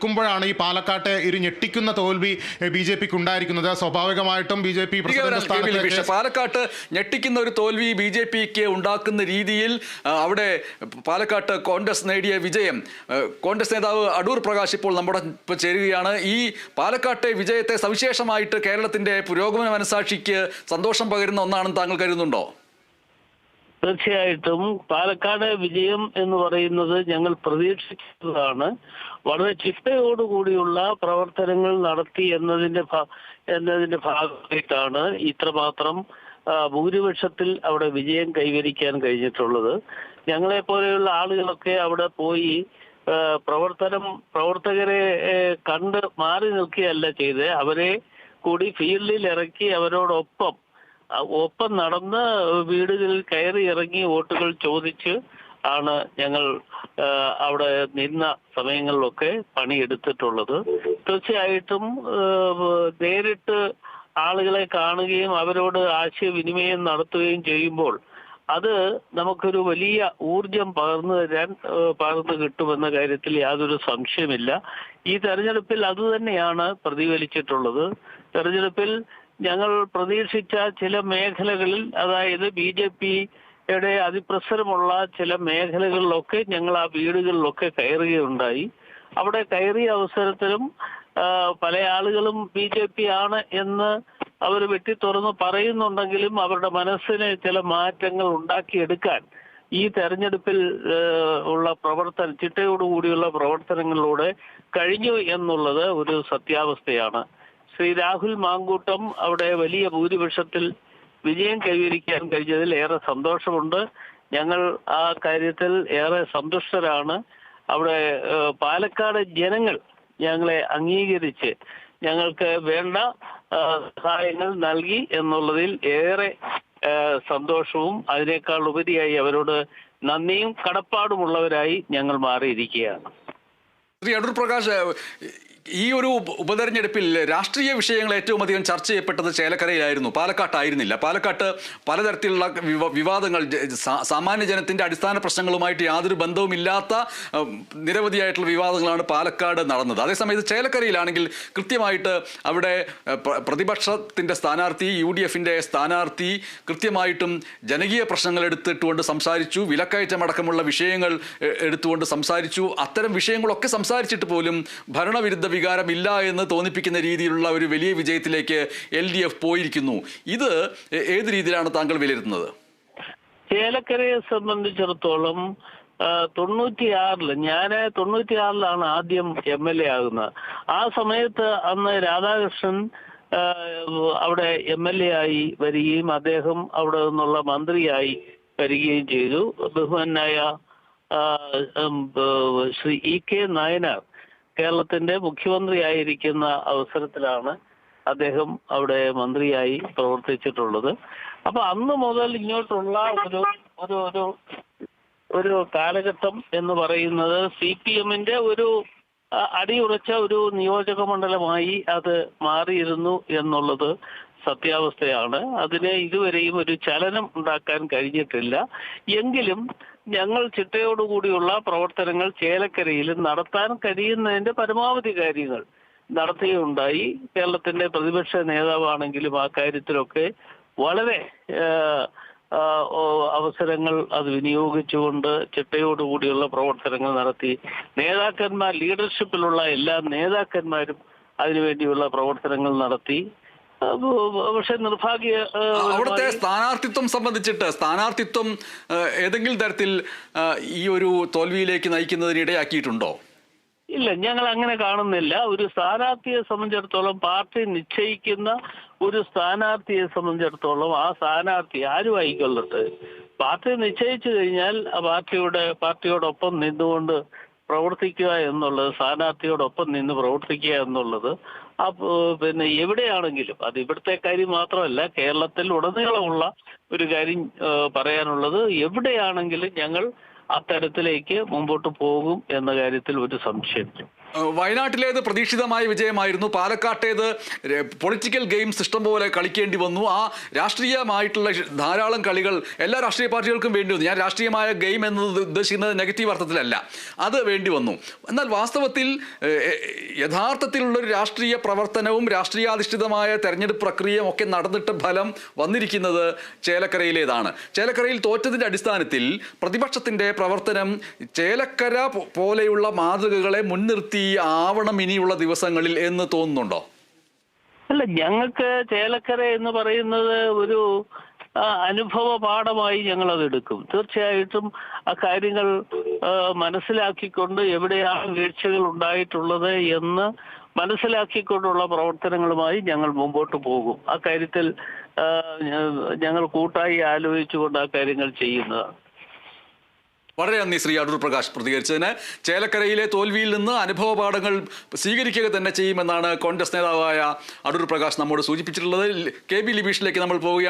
നിൽക്കുമ്പോഴാണ് ഈ പാലക്കാട്ടെ ഒരു ഞെട്ടിക്കുന്ന തോൽവി ബി ജെ പിക്ക് ഉണ്ടായിരിക്കുന്നത് സ്വാഭാവികമായിട്ടും ബി ജെ പി പാലക്കാട്ട് ഞെട്ടിക്കുന്ന ഒരു തോൽവി ബി ജെ പിക്ക് ഉണ്ടാക്കുന്ന രീതിയിൽ അവിടെ പാലക്കാട്ട് കോൺഗ്രസ് നേടിയ വിജയം കോൺഗ്രസ് നേതാവ് അടൂർ പ്രകാശ് ഇപ്പോൾ നമ്മുടെ ചേരുകയാണ്. ഈ പാലക്കാട്ടെ വിജയത്തെ സവിശേഷമായിട്ട് കേരളത്തിന്റെ പുരോഗമന മനസാക്ഷിക്ക് സന്തോഷം പകരുന്ന ഒന്നാണെന്ന് താങ്കൾ കരുതുന്നുണ്ടോ? തീർച്ചയായിട്ടും പാലക്കാട് വിജയം എന്ന് പറയുന്നത് ഞങ്ങൾ പ്രതീക്ഷിച്ചതാണ് വളരെ ചിട്ടയോടുകൂടിയുള്ള പ്രവർത്തനങ്ങൾ നടത്തി എന്നതിന്റെ എന്നതിന്റെ ഭാഗമായിട്ടാണ് ഇത്രമാത്രം ഭൂരിപക്ഷത്തിൽ അവിടെ വിജയം കൈവരിക്കാൻ കഴിഞ്ഞിട്ടുള്ളത്. ഞങ്ങളെ പോലെയുള്ള ആളുകളൊക്കെ അവിടെ പോയി പ്രവർത്തനം പ്രവർത്തകരെ കണ്ട് മാറി നിൽക്കുകയല്ല ചെയ്ത്. അവരെ കൂടി ഫീൽഡിൽ ഇറക്കി അവരോടൊപ്പം ഒപ്പം നടന്ന് വീടുകളിൽ കയറി ഇറങ്ങി വോട്ടുകൾ ചോദിച്ച് ആണ് ഞങ്ങൾ അവിടെ നിന്ന സമയങ്ങളിലൊക്കെ പണിയെടുത്തിട്ടുള്ളത്. തീർച്ചയായിട്ടും നേരിട്ട് ആളുകളെ കാണുകയും അവരോട് ആശയവിനിമയം നടത്തുകയും ചെയ്യുമ്പോൾ അത് നമുക്കൊരു വലിയ ഊർജം പകർന്നു തരാൻ പകർന്നു കിട്ടുമെന്ന കാര്യത്തിൽ യാതൊരു സംശയമില്ല. ഈ തെരഞ്ഞെടുപ്പിൽ അത് തന്നെയാണ് പ്രതിഫലിച്ചിട്ടുള്ളത്. തെരഞ്ഞെടുപ്പിൽ ഞങ്ങൾ പ്രതീക്ഷിച്ച ചില മേഖലകളിൽ അതായത് ബി ജെ പിയുടെ അതിപ്രസരമുള്ള ചില മേഖലകളിലൊക്കെ ഞങ്ങൾ ആ വീടുകളിലൊക്കെ കയറുകയുണ്ടായി. അവിടെ കയറിയ അവസരത്തിലും പല ആളുകളും ബി ജെ പി ആണ് എന്ന് അവർ വെട്ടി തുറന്ന് പറയുന്നുണ്ടെങ്കിലും അവരുടെ മനസ്സിന് ചില മാറ്റങ്ങൾ ഉണ്ടാക്കിയെടുക്കാൻ ഈ തെരഞ്ഞെടുപ്പിൽ ഉള്ള പ്രവർത്തനം ചിട്ടയോടുകൂടിയുള്ള പ്രവർത്തനങ്ങളിലൂടെ കഴിഞ്ഞു എന്നുള്ളത് ഒരു സത്യാവസ്ഥയാണ്. ശ്രീ രാഹുൽ മാങ്കൂട്ടം അവിടെ വലിയ ഭൂരിപക്ഷത്തിൽ വിജയം കൈവരിക്കാൻ കഴിഞ്ഞതിൽ ഏറെ സന്തോഷമുണ്ട്. ഞങ്ങൾ ആ കാര്യത്തിൽ ഏറെ സന്തുഷ്ടരാണ്. അവിടെ പാലക്കാട് ജനങ്ങൾ ഞങ്ങളെ അംഗീകരിച്ച് ഞങ്ങൾക്ക് വേണ്ട സഹായങ്ങൾ നൽകി എന്നുള്ളതിൽ ഏറെ സന്തോഷവും അതിനേക്കാൾ ഉപരിയായി അവരോട് നന്ദിയും കടപ്പാടുമുള്ളവരായി ഞങ്ങൾ മാറിയിരിക്കുകയാണ്. ശ്രീ അടൂർ പ്രകാശ് ഈ ഒരു ഉപ- ഉപതെരഞ്ഞെടുപ്പിൽ രാഷ്ട്രീയ വിഷയങ്ങൾ ഏറ്റവും അധികം ചർച്ച ചെയ്യപ്പെട്ടത് ചേലക്കരയിലായിരുന്നു. പാലക്കാട്ടായിരുന്നില്ല. പാലക്കാട്ട് പലതരത്തിലുള്ള വിവാദങ്ങൾ സാമാന്യ ജനത്തിന്റെ അടിസ്ഥാന പ്രശ്നങ്ങളുമായിട്ട് യാതൊരു ബന്ധവുമില്ലാത്ത നിരവധിയായിട്ടുള്ള വിവാദങ്ങളാണ് പാലക്കാട് നടന്നത്. അതേസമയത്ത് ചേലക്കരയിലാണെങ്കിൽ കൃത്യമായിട്ട് അവിടെ പ്രതിപക്ഷത്തിന്റെ സ്ഥാനാർത്ഥി യു ഡി എഫിന്റെ സ്ഥാനാർത്ഥി കൃത്യമായിട്ടും ജനകീയ പ്രശ്നങ്ങൾ എടുത്തിട്ടുകൊണ്ട് സംസാരിച്ചു. വിലക്കയറ്റമടക്കമുള്ള വിഷയങ്ങൾ എടുത്തുകൊണ്ട് സംസാരിച്ചു. അത്തരം വിഷയങ്ങളൊക്കെ സംസാരിച്ചിട്ട് പോലും ഭരണവിരുദ്ധ വികാരമില്ല എന്ന് തോന്നിപ്പിക്കുന്ന രീതിയിലുള്ള ഒരു വലിയ വിജയത്തിലേക്ക് എൽ ഡി എഫ് പോയിരിക്കുന്നു. ഇത് ഏത് രീതിയിലാണ് താങ്കൾ വിലയിരുത്തുന്നത്? ചേലക്കരയെ സംബന്ധിച്ചിടത്തോളം തൊണ്ണൂറ്റിയാറിൽ ഞാൻ തൊണ്ണൂറ്റിയാറിലാണ് ആദ്യം എം എൽ എ ആകുന്നത്. ആ സമയത്ത് അന്ന് രാധാകൃഷ്ണൻ അവിടെ എം എൽ എ ആയി വരികയും അദ്ദേഹം അവിടെ നിന്നുള്ള മന്ത്രിയായി വരികയും ചെയ്തു. ബഹുമാനായ ശ്രീ ഇ കെ നായനാർ. കേരളത്തിന്റെ മുഖ്യമന്ത്രിയായിരിക്കുന്ന അവസരത്തിലാണ് അദ്ദേഹം അവിടെ മന്ത്രിയായി പ്രവർത്തിച്ചിട്ടുള്ളത്. അപ്പൊ അന്ന് മുതൽ ഇങ്ങോട്ടുള്ള ഒരു ഒരു ഒരു ഒരു കാലഘട്ടം എന്ന് പറയുന്നത് സി പി എമ്മിന്റെ ഒരു അടിയുറച്ച ഒരു നിയോജക മണ്ഡലമായി അത് മാറിയിരുന്നു എന്നുള്ളത് സത്യാവസ്ഥയാണ്. അതിന് ഇതുവരെയും ഒരു ചലനം ഉണ്ടാക്കാൻ കഴിഞ്ഞിട്ടില്ല. എങ്കിലും ഞങ്ങൾ ചിട്ടയോടുകൂടിയുള്ള പ്രവർത്തനങ്ങൾ ചേലക്കരയിൽ നടത്താൻ കഴിയുന്നതിന്റെ പരമാവധി കാര്യങ്ങൾ നടത്തുകയുണ്ടായി കേരളത്തിന്റെ പ്രതിപക്ഷ നേതാവാണെങ്കിലും ആ കാര്യത്തിലൊക്കെ വളരെ അവസരങ്ങൾ അത് വിനിയോഗിച്ചുകൊണ്ട് ചിട്ടയോടുകൂടിയുള്ള പ്രവർത്തനങ്ങൾ നടത്തി. നേതാക്കന്മാർ ലീഡർഷിപ്പിലുള്ള എല്ലാ നേതാക്കന്മാരും അതിനുവേണ്ടിയുള്ള പ്രവർത്തനങ്ങൾ നടത്തി. പക്ഷെ നിർഭാഗ്യ അവിടുത്തെ സ്ഥാനാർത്ഥിത്വം സംബന്ധിച്ചിട്ട് സ്ഥാനാർത്ഥിത്വം ഏതെങ്കിലും തരത്തിൽ ഈ ഒരു തോൽവിയിലേക്ക് നയിക്കുന്നതിന് ഇടയാക്കിയിട്ടുണ്ടോ? ഇല്ല ഞങ്ങൾ അങ്ങനെ കാണുന്നില്ല. ഒരു സ്ഥാനാർത്ഥിയെ സംബന്ധിച്ചിടത്തോളം പാർട്ടി നിശ്ചയിക്കുന്ന ഒരു സ്ഥാനാർത്ഥിയെ സംബന്ധിച്ചിടത്തോളം ആ സ്ഥാനാർത്ഥി ആരും ആയിക്കൊള്ളട്ടെ പാർട്ടി നിശ്ചയിച്ചു കഴിഞ്ഞാൽ ആ പാർട്ടിയുടെ പാർട്ടിയോടൊപ്പം നിന്നുകൊണ്ട് പ്രവർത്തിക്കുക എന്നുള്ളത് സ്ഥാനാർത്ഥിയോടൊപ്പം നിന്ന് പ്രവർത്തിക്കുക എന്നുള്ളത് പിന്നെ എവിടെയാണെങ്കിലും അത് ഇവിടുത്തെ കാര്യം മാത്രമല്ല കേരളത്തിൽ ഉടനീളമുള്ള ഒരു കാര്യം പറയാനുള്ളത് എവിടെയാണെങ്കിലും ഞങ്ങൾ അത്തരത്തിലേക്ക് മുമ്പോട്ട് പോകും എന്ന കാര്യത്തിൽ ഒരു സംശയമില്ല. വയനാട്ടിലേത് പ്രതീക്ഷിതമായ വിജയമായിരുന്നു. പാലക്കാട്ടേത് പൊളിറ്റിക്കൽ ഗെയിംസ് ഇഷ്ടം പോലെ കളിക്കേണ്ടി വന്നു. ആ രാഷ്ട്രീയമായിട്ടുള്ള ധാരാളം കളികൾ എല്ലാ രാഷ്ട്രീയ പാർട്ടികൾക്കും വേണ്ടി വന്നു. ഞാൻ രാഷ്ട്രീയമായ ഗെയിം എന്നത് ഉദ്ദേശിക്കുന്നത് നെഗറ്റീവ് അർത്ഥത്തിലല്ല. അത് വേണ്ടി വന്നു. എന്നാൽ വാസ്തവത്തിൽ യഥാർത്ഥത്തിലുള്ളൊരു രാഷ്ട്രീയ പ്രവർത്തനവും രാഷ്ട്രീയാധിഷ്ഠിതമായ തെരഞ്ഞെടുപ്പ് പ്രക്രിയയും ഒക്കെ നടന്നിട്ട് ഫലം വന്നിരിക്കുന്നത് ചേലക്കരയിലേതാണ്. ചേലക്കരയിൽ തോറ്റതിന്റെ അടിസ്ഥാനത്തിൽ പ്രതിപക്ഷത്തിന്റെ പ്രവർത്തനം ചേലക്കര പോലെയുള്ള മാതൃകകളെ മുൻനിർത്തി ആവണം ഇനിയുള്ള ദിവസങ്ങളിൽ എന്ന് തോന്നുന്നുണ്ടോ? അല്ല ഞങ്ങൾക്ക് ചേലക്കര എന്ന് പറയുന്നത് ഒരു അനുഭവ പാഠമായി ഞങ്ങൾ അത് എടുക്കും. തീർച്ചയായിട്ടും ആ കാര്യങ്ങൾ മനസ്സിലാക്കിക്കൊണ്ട് എവിടെയാണ് വീഴ്ചകൾ ഉണ്ടായിട്ടുള്ളത് എന്ന് മനസ്സിലാക്കിക്കൊണ്ടുള്ള പ്രവർത്തനങ്ങളുമായി ഞങ്ങൾ മുമ്പോട്ട് പോകും. ആ കാര്യത്തിൽ ഞങ്ങൾ കൂട്ടായി ആലോചിച്ചുകൊണ്ട് ആ കാര്യങ്ങൾ ചെയ്യുന്നതാണ്. വളരെ നന്ദി ശ്രീ അടൂർ പ്രകാശ് പ്രതികരിച്ചതിന്. ചേലക്കരയിലെ തോൽവിയിൽ നിന്ന് അനുഭവ പാഠങ്ങൾ സ്വീകരിക്കുക തന്നെ ചെയ്യുമെന്നാണ് കോൺഗ്രസ് നേതാവായ അടൂർ പ്രകാശ് നമ്മോട് സൂചിപ്പിച്ചിട്ടുള്ളത്. കെ. ബി. ലിബീഷിലേക്ക് നമ്മൾ പോവുകയാണ്.